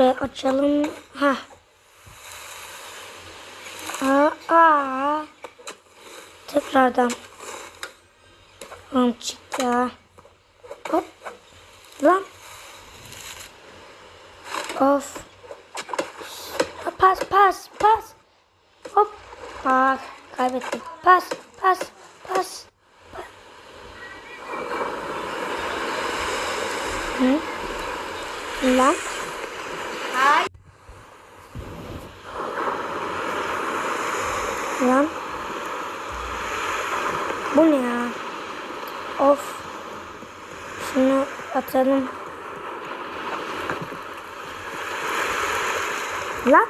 Şuraya açalım. Ha. Aa, aa. Tekrardan. Lan çık ya. Hop. Lan. Of. Pas pas pas. Hop. Aa, kaybettim. Pas pas pas. Hı? Lan. Hayır. Lan. Bu ne ya? Of. Şunu atalım. Lan.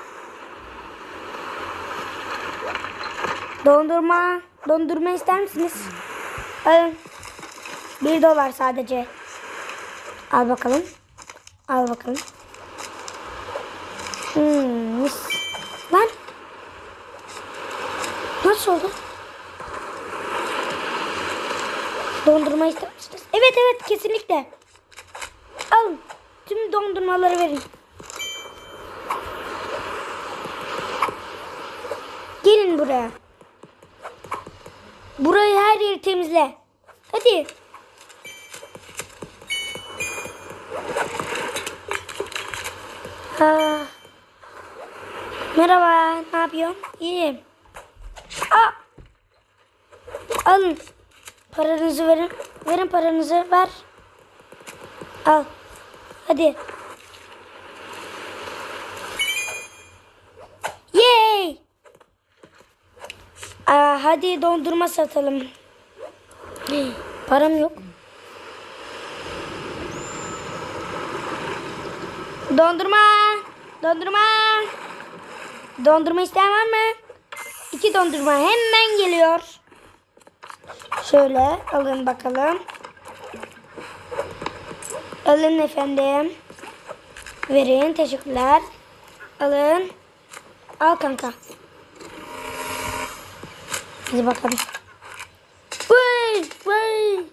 Dondurma. Dondurma ister misiniz? Alın. Bir dolar sadece. Al bakalım. Al bakalım. Hmm, mis. Lan. Nasıl oldu? Dondurma ister misiniz? Evet evet kesinlikle. Alın. Tüm dondurmaları verin. Gelin buraya. Burayı her yeri temizle. Hadi. Ha. Merhaba, ne yapıyorsun? İyiyim. Aa! Alın. Paranızı verin. Verin paranızı, ver. Al. Hadi. Yay! Aa, hadi dondurma satalım. Param yok. Dondurma. Dondurma. Dondurma isteyen var mı? İki dondurma hemen geliyor. Şöyle alın bakalım. Alın efendim. Verin teşekkürler. Alın. Al kanka. Hadi bakalım. Vay vay.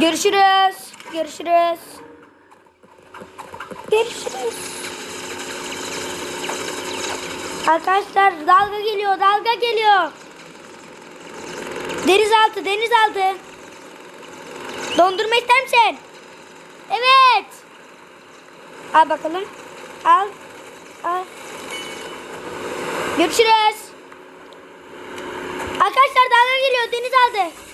Görüşürüz. Görüşürüz. Görüşürüz. Arkadaşlar dalga geliyor, dalga geliyor. Denizaltı, denizaltı. Dondurma ister misin? Evet. Al bakalım. Al. Al. Görüşürüz. Arkadaşlar dalga geliyor, denizaltı.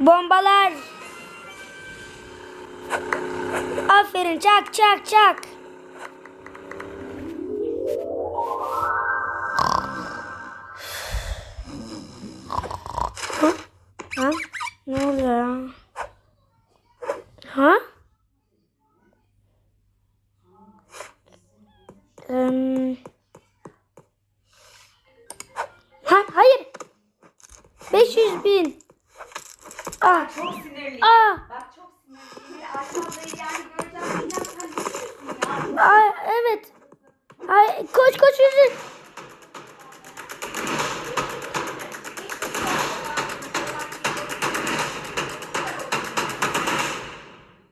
Bombalar. Aferin çak çak çak. Ha? Ha? Ne oluyor ya? Ha? Em, Ha, hayır. 500 bin. Ah, Çok sinirliyim. Aa. Bak çok sinirliyim. Ayşe ablayı yani göreceğim. Ah, evet. Ay, koş koş yürü.